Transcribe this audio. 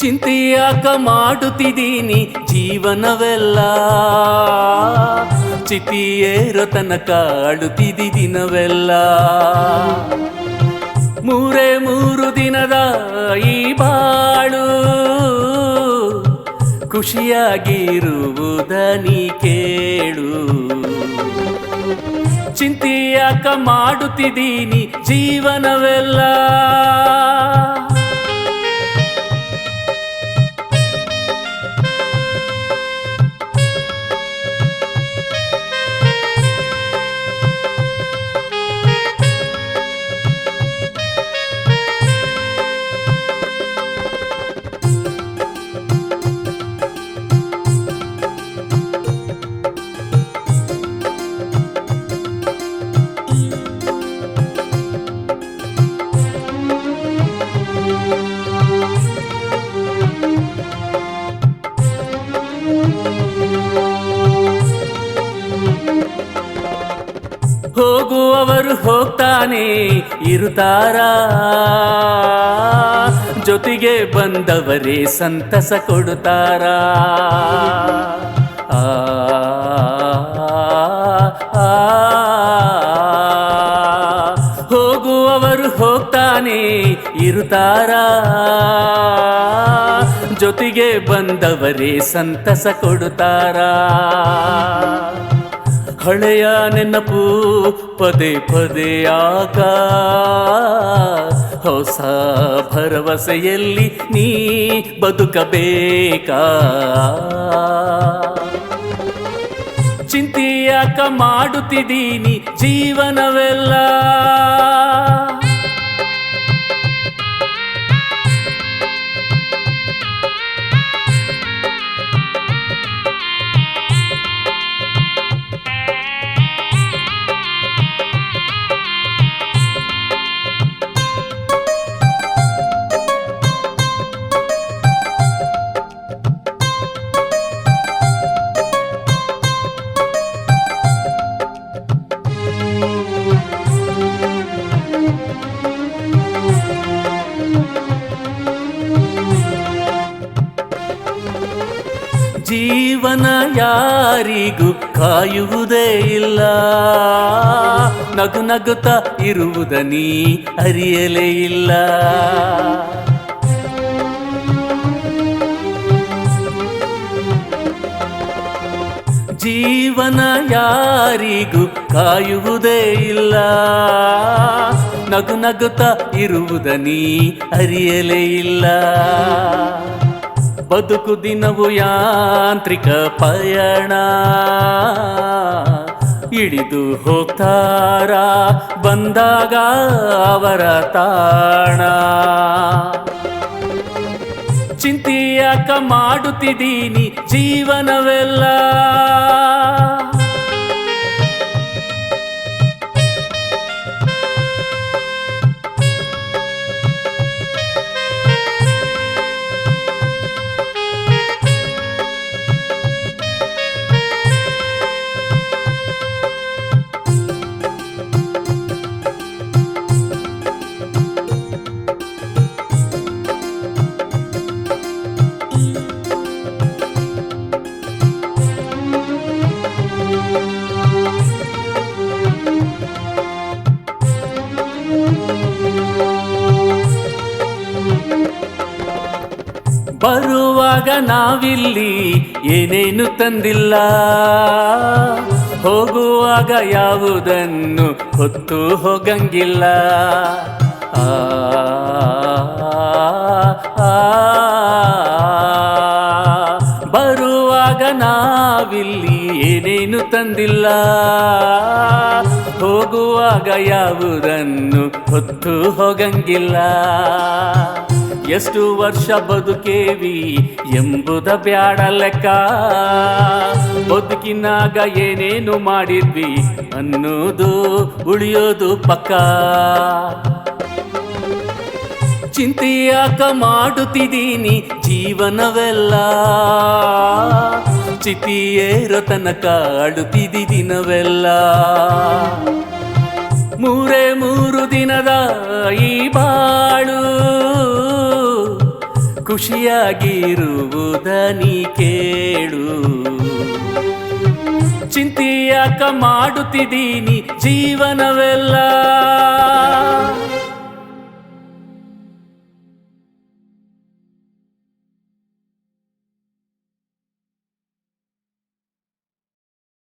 ಚಿಂತೆಯಾಕ ಮಾಡುತ್ತಿದ್ದೀನಿ ಜೀವನವೆಲ್ಲ. ಚಿತಿಯೇರೋ ತನಕ ಅಳುತ್ತಿದ್ದಿ ದಿನವೆಲ್ಲ. ಮೂರೇ ಮೂರು ದಿನದ ಈ ಬಾಳು. ಖುಷಿಯಾಗಿರುವುದ ನೀ ಕೇಳು. ಚಿಂತೆಯಾಕ ಮಾಡುತ್ತಿದ್ದೀನಿ ಜೀವನವೆಲ್ಲ. ಹೋಗುವವರು ಹೋಗ್ತಾನೆ ಇರುತ್ತಾರ ಜೊತೆಗೆ ಬಂದವರೇ ಸಂತಸ ಕೊಡುತ್ತಾರ ಆ, ಹೋಗುವವರು ಹೋಗ್ತಾನೆ ಇರುತ್ತಾರ ಜೊತೆಗೆ ಬಂದವರೇ ಸಂತಸ ಕೊಡುತ್ತಾರ ಹಳೆಯ ನೆನಪು ಪದೇ ಪದೇ ಆಗ ಹೊಸ ಭರವಸೆಯಲ್ಲಿ ನೀ ಬದುಕಬೇಕಾ? ಚಿಂತೆಯಾಕ ಮಾಡುತ್ತಿದ್ದೀನಿ ಜೀವನವೆಲ್ಲ. ಜೀವನ ಯಾರಿಗೂ ಕಾಯುವುದೇ ಇಲ್ಲ. ನಗು ನಗುತ್ತ ಇರುವುದ ನೀ ಅರಿಯಲೇ ಇಲ್ಲ. ಜೀವನ ಯಾರಿಗೂ ಕಾಯುವುದೇ ಇಲ್ಲ. ನಗು ನಗುತ್ತ ಇರುವುದ ನೀ ಅರಿಯಲೇ ಇಲ್ಲ. ಬದುಕು ದಿನವು ಯಾಂತ್ರಿಕ ಪಯಣ. ಇಳಿದು ಹೋಗ್ತಾರ ಬಂದಾಗ ಅವರ ತಾಣ. ಚಿಂತೆಯಾಕ ಮಾಡುತ್ತಿದ್ದೀನಿ ಜೀವನವೆಲ್ಲ. ಬರುವಾಗ ನಾವಿಲ್ಲಿ ಏನೇನು ತಂದಿಲ್ಲ ಹೋಗುವಾಗ ಯಾವುದನ್ನು ಹೊತ್ತು ಹೋಗಂಗಿಲ್ಲ ಆ, ಬರುವಾಗ ನಾವಿಲ್ಲಿ ಏನೇನು ತಂದಿಲ್ಲ. ಹೋಗುವಾಗ ಯಾವುದನ್ನು ಹೊತ್ತು ಹೋಗಂಗಿಲ್ಲ. ಎಷ್ಟು ವರ್ಷ ಬದುಕೇವಿ ಎಂಬುದ ಬ್ಯಾಡ ಲೆಕ್ಕ. ಬದುಕಿನಾಗ ಏನೇನು ಮಾಡಿದ್ವಿ ಅನ್ನೋದು ಉಳಿಯೋದು ಪಕ್ಕ. ಚಿಂತೆಯಾಕ ಮಾಡುತ್ತಿದ್ದೀನಿ ಜೀವನವೆಲ್ಲ. ಚಿತಿಯೇರೋ ತನಕ ಆಡುತ್ತಿದ್ದಿ ದಿನವೆಲ್ಲ. ಮೂರೇ ಮೂರು ದಿನದ ಈ ಬಾಳು, ಖುಷಿಯಾಗಿರುವುದ ನೀ ಕೇಳು. ಚಿಂತೆಯಾಕ ಮಾಡುತ್ತಿದ್ದೀನಿ ಜೀವನವೆಲ್ಲ.